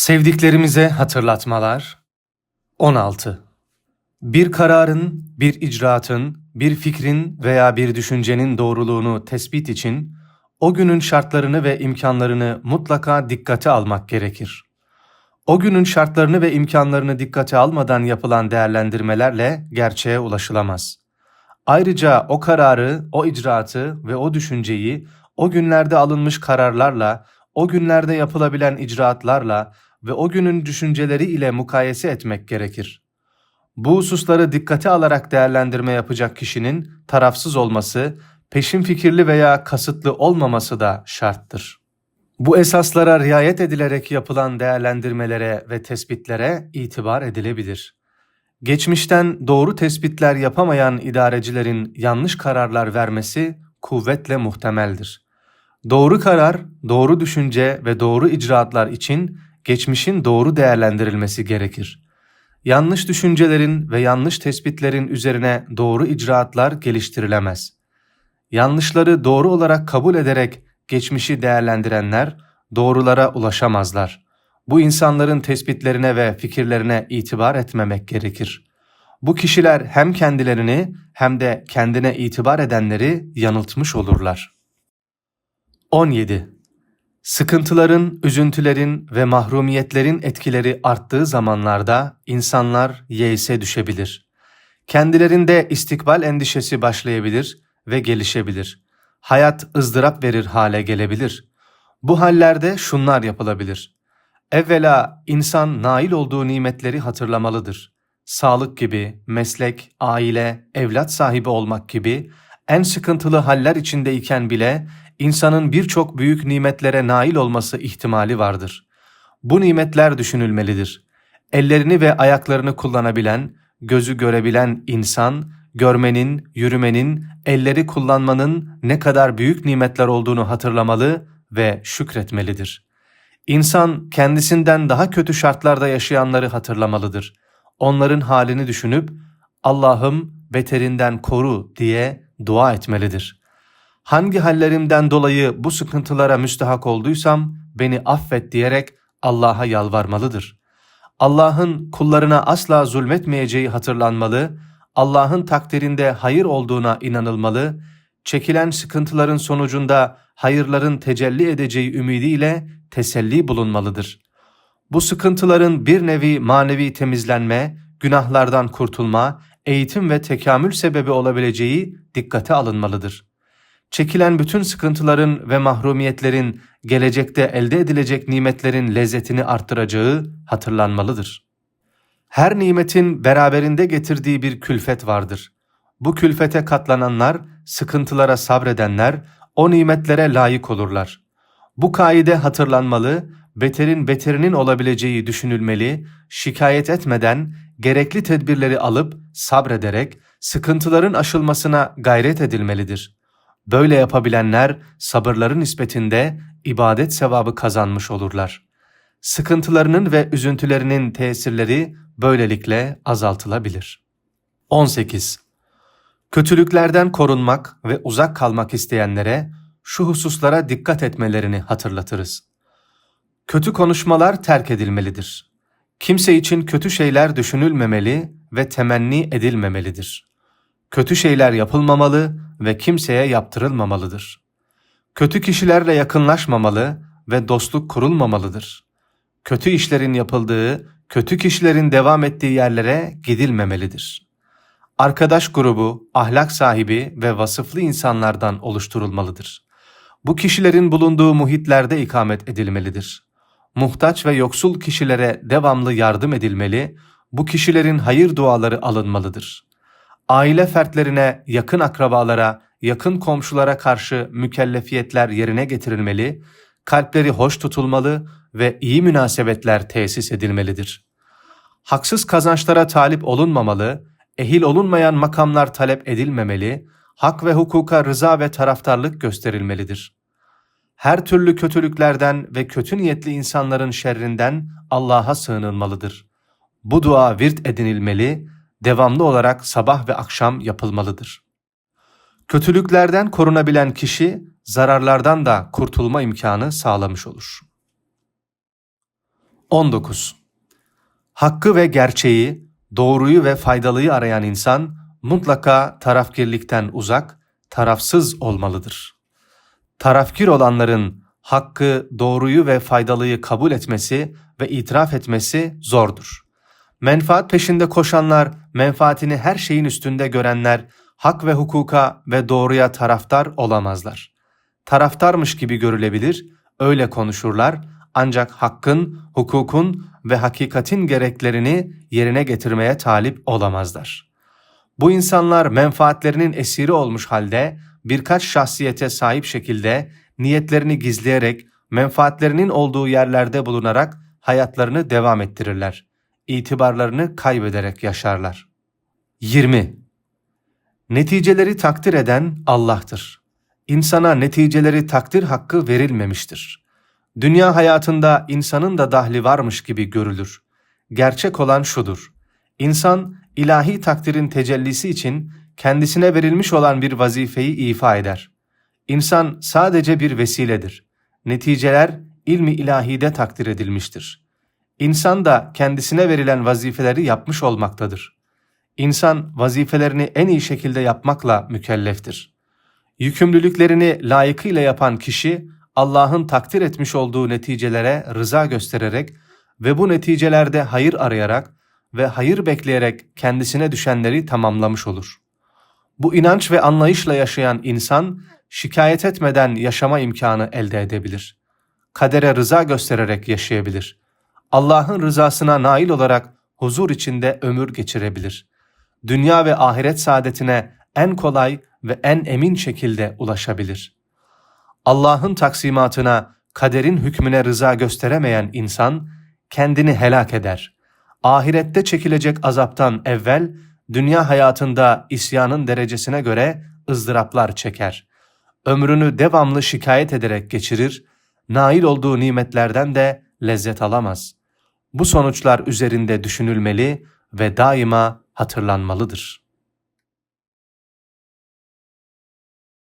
Sevdiklerimize hatırlatmalar 16. Bir kararın, bir icraatın, bir fikrin veya bir düşüncenin doğruluğunu tespit için o günün şartlarını ve imkanlarını mutlaka dikkate almak gerekir. O günün şartlarını ve imkanlarını dikkate almadan yapılan değerlendirmelerle gerçeğe ulaşılamaz. Ayrıca o kararı, o icraatı ve o düşünceyi o günlerde alınmış kararlarla, o günlerde yapılabilen icraatlarla ve o günün düşünceleri ile mukayese etmek gerekir. Bu hususları dikkate alarak değerlendirme yapacak kişinin tarafsız olması, peşin fikirli veya kasıtlı olmaması da şarttır. Bu esaslara riayet edilerek yapılan değerlendirmelere ve tespitlere itibar edilebilir. Geçmişten doğru tespitler yapamayan idarecilerin yanlış kararlar vermesi kuvvetle muhtemeldir. Doğru karar, doğru düşünce ve doğru icraatlar için geçmişin doğru değerlendirilmesi gerekir. Yanlış düşüncelerin ve yanlış tespitlerin üzerine doğru icraatlar geliştirilemez. Yanlışları doğru olarak kabul ederek geçmişi değerlendirenler doğrulara ulaşamazlar. Bu insanların tespitlerine ve fikirlerine itibar etmemek gerekir. Bu kişiler hem kendilerini hem de kendine itibar edenleri yanıltmış olurlar. 17. Sıkıntıların, üzüntülerin ve mahrumiyetlerin etkileri arttığı zamanlarda insanlar yeise düşebilir. Kendilerinde istikbal endişesi başlayabilir ve gelişebilir. Hayat ızdırap verir hale gelebilir. Bu hallerde şunlar yapılabilir. Evvela insan nail olduğu nimetleri hatırlamalıdır. Sağlık gibi, meslek, aile, evlat sahibi olmak gibi en sıkıntılı haller içindeyken bile insanın birçok büyük nimetlere nail olması ihtimali vardır. Bu nimetler düşünülmelidir. Ellerini ve ayaklarını kullanabilen, gözü görebilen insan, görmenin, yürümenin, elleri kullanmanın ne kadar büyük nimetler olduğunu hatırlamalı ve şükretmelidir. İnsan kendisinden daha kötü şartlarda yaşayanları hatırlamalıdır. Onların halini düşünüp Allah'ım beterinden koru diye dua etmelidir. Hangi hallerimden dolayı bu sıkıntılara müstahak olduysam beni affet diyerek Allah'a yalvarmalıdır. Allah'ın kullarına asla zulmetmeyeceği hatırlanmalı, Allah'ın takdirinde hayır olduğuna inanılmalı, çekilen sıkıntıların sonucunda hayırların tecelli edeceği ümidiyle teselli bulunmalıdır. Bu sıkıntıların bir nevi manevi temizlenme, günahlardan kurtulma, eğitim ve tekamül sebebi olabileceği dikkate alınmalıdır. Çekilen bütün sıkıntıların ve mahrumiyetlerin gelecekte elde edilecek nimetlerin lezzetini arttıracağı hatırlanmalıdır. Her nimetin beraberinde getirdiği bir külfet vardır. Bu külfete katlananlar, sıkıntılara sabredenler o nimetlere layık olurlar. Bu kaide hatırlanmalı, beterin beterinin olabileceği düşünülmeli, şikayet etmeden gerekli tedbirleri alıp sabrederek sıkıntıların aşılmasına gayret edilmelidir. Böyle yapabilenler sabırların nispetinde ibadet sevabı kazanmış olurlar. Sıkıntılarının ve üzüntülerinin tesirleri böylelikle azaltılabilir. 18. Kötülüklerden korunmak ve uzak kalmak isteyenlere şu hususlara dikkat etmelerini hatırlatırız. Kötü konuşmalar terk edilmelidir. Kimse için kötü şeyler düşünülmemeli ve temenni edilmemelidir. Kötü şeyler yapılmamalı ve kimseye yaptırılmamalıdır. Kötü kişilerle yakınlaşmamalı ve dostluk kurulmamalıdır. Kötü işlerin yapıldığı, kötü kişilerin devam ettiği yerlere gidilmemelidir. Arkadaş grubu, ahlak sahibi ve vasıflı insanlardan oluşturulmalıdır. Bu kişilerin bulunduğu muhitlerde ikamet edilmelidir. Muhtaç ve yoksul kişilere devamlı yardım edilmeli, bu kişilerin hayır duaları alınmalıdır. Aile fertlerine, yakın akrabalara, yakın komşulara karşı mükellefiyetler yerine getirilmeli, kalpleri hoş tutulmalı ve iyi münasebetler tesis edilmelidir. Haksız kazançlara talip olunmamalı, ehil olunmayan makamlar talep edilmemeli, hak ve hukuka rıza ve taraftarlık gösterilmelidir. Her türlü kötülüklerden ve kötü niyetli insanların şerrinden Allah'a sığınılmalıdır. Bu dua virt edinilmeli, devamlı olarak sabah ve akşam yapılmalıdır. Kötülüklerden korunabilen kişi zararlardan da kurtulma imkanı sağlamış olur. 19. Hakkı ve gerçeği, doğruyu ve faydalıyı arayan insan mutlaka tarafkirlikten uzak, tarafsız olmalıdır. Tarafkir olanların hakkı, doğruyu ve faydalıyı kabul etmesi ve itiraf etmesi zordur. Menfaat peşinde koşanlar, menfaatini her şeyin üstünde görenler, hak ve hukuka ve doğruya taraftar olamazlar. Taraftarmış gibi görülebilir, öyle konuşurlar ancak hakkın, hukukun ve hakikatin gereklerini yerine getirmeye talip olamazlar. Bu insanlar menfaatlerinin esiri olmuş halde birkaç şahsiyete sahip şekilde niyetlerini gizleyerek menfaatlerinin olduğu yerlerde bulunarak hayatlarını devam ettirirler. İtibarlarını kaybederek yaşarlar. 20. Neticeleri takdir eden Allah'tır. İnsana neticeleri takdir hakkı verilmemiştir. Dünya hayatında insanın da dahli varmış gibi görülür. Gerçek olan şudur. İnsan ilahi takdirin tecellisi için kendisine verilmiş olan bir vazifeyi ifa eder. İnsan sadece bir vesiledir. Neticeler ilmi ilahide takdir edilmiştir. İnsan da kendisine verilen vazifeleri yapmış olmaktadır. İnsan vazifelerini en iyi şekilde yapmakla mükelleftir. Yükümlülüklerini layıkıyla yapan kişi Allah'ın takdir etmiş olduğu neticelere rıza göstererek ve bu neticelerde hayır arayarak ve hayır bekleyerek kendisine düşenleri tamamlamış olur. Bu inanç ve anlayışla yaşayan insan şikayet etmeden yaşama imkanı elde edebilir. Kadere rıza göstererek yaşayabilir. Allah'ın rızasına nail olarak huzur içinde ömür geçirebilir. Dünya ve ahiret saadetine en kolay ve en emin şekilde ulaşabilir. Allah'ın taksimatına, kaderin hükmüne rıza gösteremeyen insan kendini helak eder. Ahirette çekilecek azaptan evvel dünya hayatında isyanın derecesine göre ızdıraplar çeker. Ömrünü devamlı şikayet ederek geçirir, nail olduğu nimetlerden de lezzet alamaz. Bu sonuçlar üzerinde düşünülmeli ve daima hatırlanmalıdır.